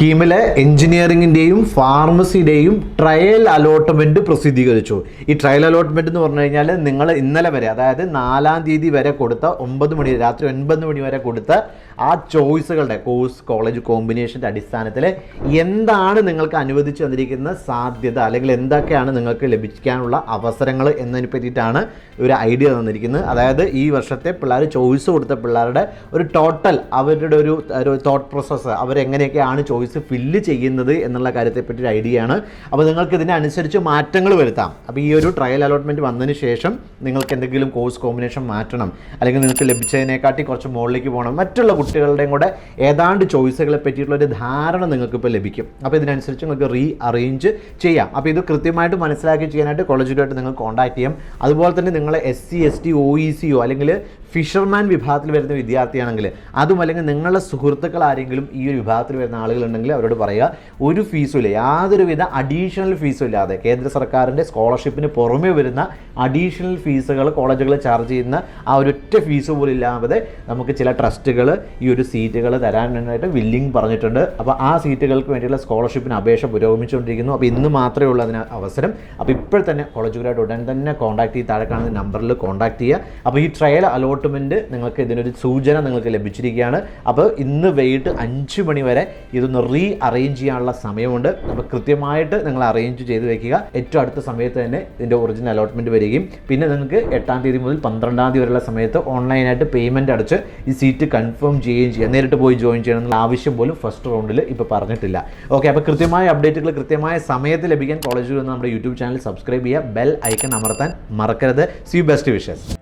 കീമിലെ എഞ്ചിനീയറിംഗിന്റെയും ഫാർമസിയുടെയും trial allotment പ്രസിദ്ധീകരിച്ചു. ഈ trial allotment എന്ന് പറഞ്ഞു കഴിഞ്ഞാൽ നിങ്ങൾ ഇന്നലെ വരെ അതായത് നാലാം തീയതി വരെ കൊടുത്ത ഒമ്പത് മണി രാത്രി ഒൻപത് മണി വരെ കൊടുത്ത ആ ചോയ്സുകളുടെ കോഴ്സ് കോളേജ് കോമ്പിനേഷന്റെ അടിസ്ഥാനത്തിൽ എന്താണ് നിങ്ങൾക്ക് അനുവദിച്ചു തന്നിരിക്കുന്ന സാധ്യത അല്ലെങ്കിൽ എന്തൊക്കെയാണ് നിങ്ങൾക്ക് ലഭിക്കാനുള്ള അവസരങ്ങൾ എന്നതിനെ പറ്റിയിട്ടാണ് ഒരു ഐഡിയ തന്നിരിക്കുന്നത്. അതായത് ഈ വർഷത്തെ പിള്ളേർ ചോയ്സ് കൊടുത്ത പിള്ളേരുടെ ഒരു ടോട്ടൽ അവരുടെ ഒരു തോട്ട് പ്രോസസ്സ് അവരെങ്ങനെയൊക്കെയാണ് ചോയ്സ് ഫില്ല് ചെയ്യുന്നത് എന്നുള്ള കാര്യത്തെപ്പറ്റി ഒരു ഐഡിയ ആണ്. അപ്പോൾ നിങ്ങൾക്ക് ഇതിനനുസരിച്ച് മാറ്റങ്ങൾ വരുത്താം. അപ്പോൾ ഈ ഒരു ട്രയൽ അലോട്ട്മെന്റ് വന്നതിന് ശേഷം നിങ്ങൾക്ക് എന്തെങ്കിലും കോഴ്സ് കോമ്പിനേഷൻ മാറ്റണം. അല്ലെങ്കിൽ നിങ്ങൾക്ക് ലഭിച്ചതിനെക്കാട്ടി കുറച്ച് മുകളിലേക്ക് പോകണം. മറ്റുള്ള കുട്ടികളുടെയും കൂടെ ഏതാണ്ട് ചോയ്സുകളെ പറ്റിയിട്ടുള്ള ഒരു ധാരണ നിങ്ങൾക്ക് ഇപ്പോൾ ലഭിക്കും. അപ്പോൾ ഇതിനനുസരിച്ച് നിങ്ങൾക്ക് റീ അറേഞ്ച് ചെയ്യാം. അപ്പോൾ ഇത് കൃത്യമായിട്ട് മനസ്സിലാക്കി ചെയ്യാനായിട്ട് കോളേജുമായിട്ട് നിങ്ങൾ കോൺടാക്ട് ചെയ്യാം. അതുപോലെ തന്നെ നിങ്ങളെ S C S T O E സിയോ അല്ലെങ്കിൽ ഫിഷർമാൻ വിഭാഗത്തിൽ വരുന്ന വിദ്യാർത്ഥിയാണെങ്കിൽ അതും അല്ലെങ്കിൽ നിങ്ങളുടെ സുഹൃത്തുക്കൾ ആരെങ്കിലും ഈ ഒരു വിഭാഗത്തിൽ വരുന്ന ആളുകളുണ്ടെങ്കിൽ അവരോട് പറയുക ഒരു ഫീസും ഇല്ല യാതൊരുവിധ അഡീഷണൽ ഫീസും ഇല്ലാതെ കേന്ദ്ര സർക്കാരിന്റെ സ്കോളർഷിപ്പിന് പുറമേ വരുന്ന അഡീഷണൽ ഫീസുകൾ കോളേജുകൾ ചാർജ് ചെയ്യുന്ന ആ ഒരൊറ്റ ഫീസ് പോലും ഇല്ലാതെ നമുക്ക് ചില ട്രസ്റ്റുകൾ ഈ ഒരു സീറ്റുകൾ തരാനായിട്ട് വില്ലിംഗ് പറഞ്ഞിട്ടുണ്ട്. അപ്പോൾ ആ സീറ്റുകൾക്ക് വേണ്ടിയുള്ള സ്കോളർഷിപ്പിന് അപേക്ഷ പുരോഗമിച്ചുകൊണ്ടിരിക്കുന്നു. അപ്പോൾ ഇന്ന് മാത്രമേ ഉള്ളൂ അതിന് അവസരം. അപ്പോൾ ഇപ്പോൾ തന്നെ കോളേജുകളായിട്ട് ഉടൻ തന്നെ കോൺടാക്ട് ചെയ്ത് താഴെ കാണുന്ന നമ്പറിൽ കോൺടാക്ട് ചെയ്യുക. അപ്പോൾ ഈ ട്രയൽ അലോട്ട്മെന്റ് നിങ്ങൾക്ക് ഇതിനൊരു സൂചന നിങ്ങൾക്ക് ലഭിച്ചിരിക്കുകയാണ്. അപ്പോൾ ഇന്ന് വൈകിട്ട് അഞ്ച് മണി വരെ ഇതൊന്ന് റീ അറേഞ്ച് ചെയ്യാനുള്ള സമയമുണ്ട്. അപ്പോൾ കൃത്യമായിട്ട് നിങ്ങൾ അറേഞ്ച് ചെയ്ത് വെക്കുക. ഏറ്റവും അടുത്ത സമയത്ത് തന്നെ ഇതിന്റെ ഒറിജിനൽ അലോട്ട്മെന്റ് വരികയും പിന്നെ നിങ്ങൾക്ക് എട്ടാം തീയതി മുതൽ പന്ത്രണ്ടാം തീയതി വരെയുള്ള സമയത്ത് ഓൺലൈനായിട്ട് പേയ്മെന്റ് അടച്ച് ഈ സീറ്റ് കൺഫേം ചെയ്യുകയും ചെയ്യുക. നേരിട്ട് പോയി ജോയിൻ ചെയ്യണം എന്നുള്ള ആവശ്യം പോലും ഫസ്റ്റ് റൗണ്ടിൽ ഇപ്പോൾ പറഞ്ഞിട്ടില്ല. ഓക്കെ അപ്പോൾ കൃത്യമായ അപ്ഡേറ്റുകൾ കൃത്യമായ സമയത്ത് ലഭിക്കാൻ കോളേജിൽ നിന്ന് നമ്മുടെ യൂട്യൂബ് ചാനൽ സബ്സ്ക്രൈബ് ചെയ്യുക. ബെൽ ഐക്കൺ അമർത്താൻ മറക്കരുത്. C best wishes